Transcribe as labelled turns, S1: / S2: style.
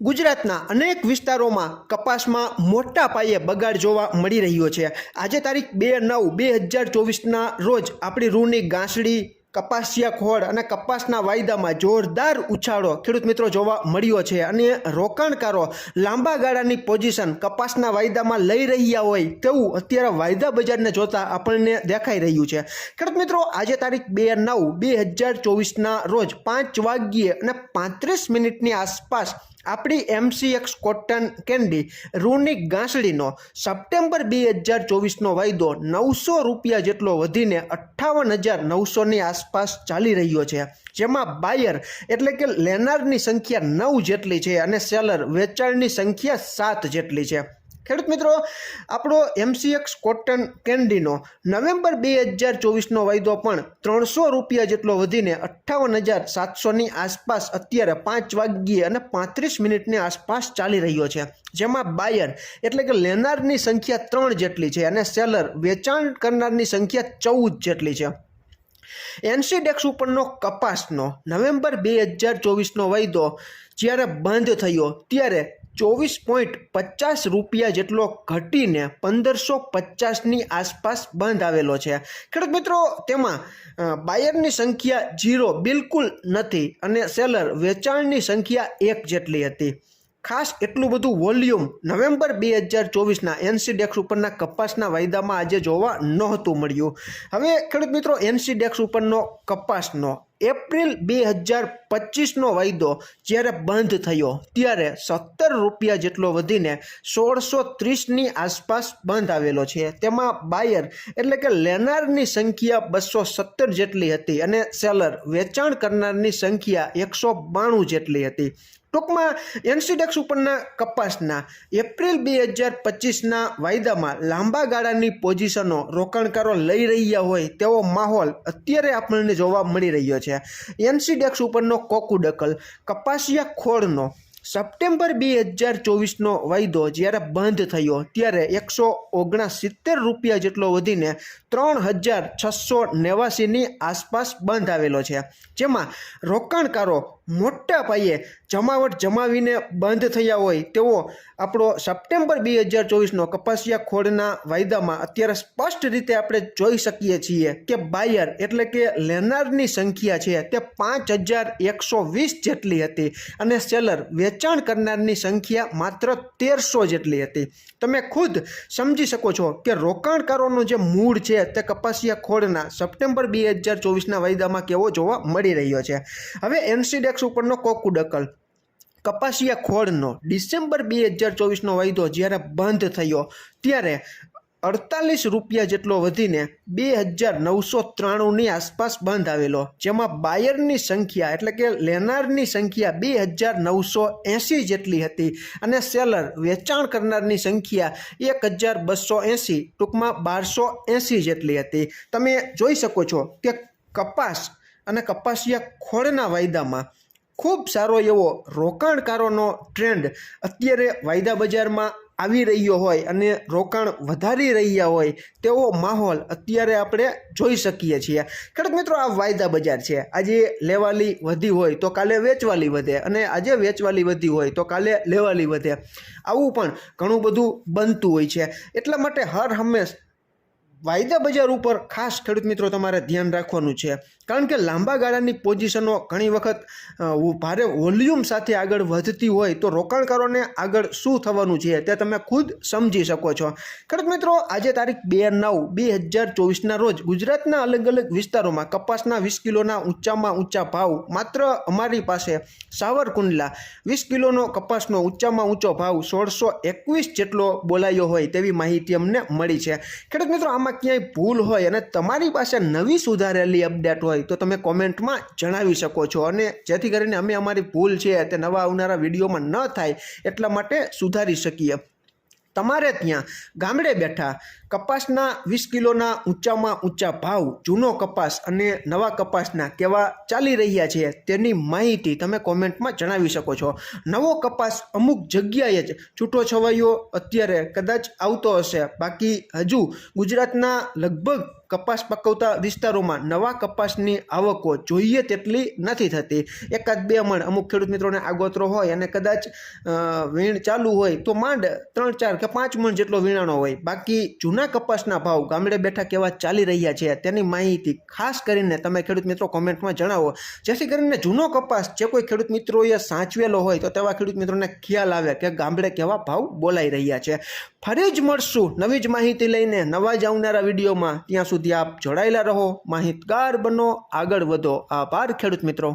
S1: ગુજરાતના અનેક વિસ્તારોમાં કપાસમાં મોટા પાયે બગાડ જોવા મળી રહ્યો છે. આજે તારીખ બે નવ બે હજાર ચોવીસના રોજ આપણી રૂની ગાંસડી, કપાસિયા ખોળ અને કપાસના વાયદામાં જોરદાર ઉછાળો ખેડૂત મિત્રો જોવા મળ્યો છે. અને રોકાણકારો લાંબા ગાળાની પોઝિશન કપાસના વાયદામાં લઈ રહ્યા હોય તેવું અત્યારે વાયદા બજારને જોતા આપણને દેખાઈ રહ્યું છે. ખેડૂત મિત્રો, આજે તારીખ બે નવ બે હજાર ચોવીસના રોજ પાંચ વાગ્યે અને પાંત્રીસ મિનિટની આસપાસ આપણી એમસીએક્સ કોટન કેન્ડી રૂની ગાંસડીનો સપ્ટેમ્બર બે હજાર ચોવીસનો વાયદો નવસો રૂપિયા જેટલો વધીને અઠ્ઠાવન હજાર નવસોની આસપાસ ચાલી રહ્યો છે. જેમાં બાયર એટલે કે લેનારની સંખ્યા નવ જેટલી છે અને સેલર વેચાણની સંખ્યા સાત જેટલી છે. ખેડૂત મિત્રો, આપણો એમસીએક્સ કોટન કેન્ડીનો નવેમ્બર બે હજાર ચોવીસનો વાયદો પણ ત્રણસો રૂપિયા જેટલો વધીને અઠ્ઠાવન હજાર સાતસોની આસપાસ અત્યારે પાંચ વાગ્યે અને પાંત્રીસ મિનિટની આસપાસ ચાલી રહ્યો છે. જેમાં બાયર એટલે કે લેનારની સંખ્યા ત્રણ જેટલી છે અને સેલર વેચાણ કરનારની સંખ્યા ચૌદ જેટલી છે. એનસીડેક્સ ઉપરનો કપાસનો નવેમ્બર બે હજાર ચોવીસનો વાયદો જ્યારે બંધ થયો ત્યારે ચોવીસ પોઈન્ટ પચાસ રૂપિયા જેટલો ઘટીને પંદરસો પચાસની આસપાસ બંધ આવેલો છે. ખેડૂત મિત્રો, તેમાં બાયરની સંખ્યા જીરો બિલકુલ નથી અને સેલર વેચાણની સંખ્યા એક જેટલી હતી. ખાસ એટલું બધું વોલ્યુમ નવેમ્બર બે હજાર ચોવીસના એનસીડેક્સ ઉપરના કપાસના વાયદામાં આજે જોવા નહોતું મળ્યું. હવે ખેડૂત મિત્રો, એનસીડેક્સ ઉપરનો કપાસનો એપ્રિલ બે હજાર પચીસનો વાયદો જ્યારે બંધ થયો, ત્યારે સત્તર રૂપિયા જેટલો વધીને સોળસો ત્રીસની આસપાસ બંધ આવેલો છે. તેમાં બાયર એટલે કે લેનારની સંખ્યા બસો સત્તર જેટલી હતી અને સેલર વેચાણ કરનારની સંખ્યા એકસો બાણું જેટલી હતી. ટૂંકમાં એનસીડેક્સ ઉપરના કપાસના એપ્રિલ બે હજાર પચીસના વાયદામાં લાંબા ગાળાની પોઝિશનો રોકાણકારો લઈ રહ્યા હોય તેવો માહોલ અત્યારે આપણને જોવા મળી રહ્યો છે. એનસીડેક્સ ઉપરનો કોકુડકલ કપાસિયા ખોળનો સપ્ટેમ્બર બે હજાર ચોવીસનો વાયદો જ્યારે બંધ થયો ત્યારે એકસો ઓગણસિત્તેર રૂપિયા જેટલો વધીને ત્રણ હજાર છસો નેવાસીની આસપાસ બંધ આવેલો છે. જેમાં રોકાણકારો મોટા પાયે જમાવટ જમાવીને બંધ થયા હોય તેવો આપણો સપ્ટેમ્બર બે હજાર ચોવીસનો કપાસિયા ખોળના વાયદામાં અત્યારે સ્પષ્ટ રીતે આપણે જોઈ શકીએ છીએ કે બાયર એટલે કે લેનારની સંખ્યા છે તે પાંચ હજાર એકસો વીસ જેટલી હતી અને સેલર વેચાણ કરનારની સંખ્યા માત્ર તેરસો જેટલી હતી. તમે ખુદ સમજી શકો છો કે રોકાણકારોનું જે મૂળ છે તે કપાસિયા ખોળના સપ્ટેમ્બર બે હજાર ચોવીસના વાયદામાં કેવો જોવા મળી રહ્યો છે. હવે એનસીડેક્સ ઉપરનો કોકુડકલ કપાસિયા ખોળનો ડિસેમ્બર બે હજાર ચોવીસનો વાયદો જ્યારે બંધ થયો, ત્યારે અડતાલીસ રૂપિયા જેટલો વધીને બે હજાર નવસો ત્રાણુંની આસપાસ બંધ આવેલો, જેમાં બાયરની સંખ્યા એટલે કે લેનારની સંખ્યા બે હજાર નવસો એંસી જેટલી હતી અને સેલર વેચાણ કરનારની સંખ્યા એક હજાર બસો એંસી, ટૂંકમાં બારસો એંસી જેટલી હતી. તમે જોઈ શકો છો કે કપાસ અને કપાસિયા ખોળના વાયદામાં ખૂબ સારો એવો રોકાણકારોનો ટ્રેન્ડ અત્યારે વાયદા બજારમાં આવી રહ્યો હોય અને રોકાણ વધારી રહ્યા હોય તેવો માહોલ અત્યારે આપણે જોઈ શકીએ છીએ. ખેડૂત મિત્રો, આ વાયદા બજાર છે. આજે લેવાલી વધી હોય તો કાલે વેચવાલી વધે અને આજે વેચવાલી વધી હોય તો કાલે લેવાલી વધે. આવું પણ ઘણું બધું બનતું હોય છે. એટલા માટે હર હંમેશ વાયદા બજાર ઉપર ખાસ ખેડૂત મિત્રો તમારે ધ્યાન રાખવાનું છે. કારણ કે લાંબા ગાળાની પોઝિશનો ઘણી વખત ભારે વોલ્યુમ સાથે આગળ વધતી હોય તો રોકાણકારોને આગળ શું થવાનું છે તે તમે ખુદ સમજી શકો છો. ખરેખર મિત્રો, આજે તારીખ બે નવ બે હજાર ચોવીસના રોજ ગુજરાતના અલગ અલગ વિસ્તારોમાં કપાસના વીસ કિલોના ઊંચામાં ઊંચા ભાવ માત્ર અમારી પાસે સાવરકુંડલા વીસ કિલોનો કપાસનો ઊંચામાં ઊંચો ભાવ સોળસો એકવીસ જેટલો બોલાયો હોય તેવી માહિતી અમને મળી છે. ખેડૂત મિત્રો, આમાં ક્યાંય ભૂલ હોય અને તમારી પાસે નવી સુધારેલી અપડેટ હોય તો તમે કોમેન્ટમાં જણાવી શકો છો. અને જેથી કરીને અમે અમારી ભૂલ છે તે નવા આવનારા વિડીયોમાં ન થાય એટલા માટે સુધારી શકીએ. તમારે ત્યાં ગામડે બેઠા કપાસના વીસ કિલોના ઊંચામાં ઊંચા ભાવ, જૂનો કપાસ અને નવા કપાસના કેવા ચાલી રહ્યા છે તેની માહિતી તમે કોમેન્ટમાં જણાવી શકો છો. નવો કપાસ અમુક જગ્યાએ જ છૂટો છવાયો અત્યારે કદાચ આવતો હશે. બાકી હજુ ગુજરાતના લગભગ કપાસ પકવતા વિસ્તારોમાં નવા કપાસની આવકો જોઈએ તેટલી નથી થતી. એકાદ બે મણ અમુક ખેડૂત મિત્રોને આગોતરો હોય અને કદાચ વીણ ચાલુ હોય તો માંડ ત્રણ ચાર કે પાંચ મણ જેટલો વીણાનો હોય. બાકી જૂના કપાસના ભાવ ગામડે બેઠા કેવા ચાલી રહ્યા છે તેની માહિતી ખાસ કરીને તમે ખેડૂત મિત્રો કોમેન્ટમાં જણાવો. જેથી કરીને જૂનો કપાસ જે કોઈ ખેડૂત મિત્રોએ સાચવેલો હોય તો તેવા ખેડૂત મિત્રોને ખ્યાલ આવે કે ગામડે કેવા ભાવ બોલાઈ રહ્યા છે. ફરી જ મળશું નવી જ માહિતી લઈને નવા જ આવનારા વિડીયોમાં. ત્યાં સુધી આપ જોડાયેલા રહો. માહિતગાર બનો, આગળ વધો. આભાર ખેડૂત મિત્રો.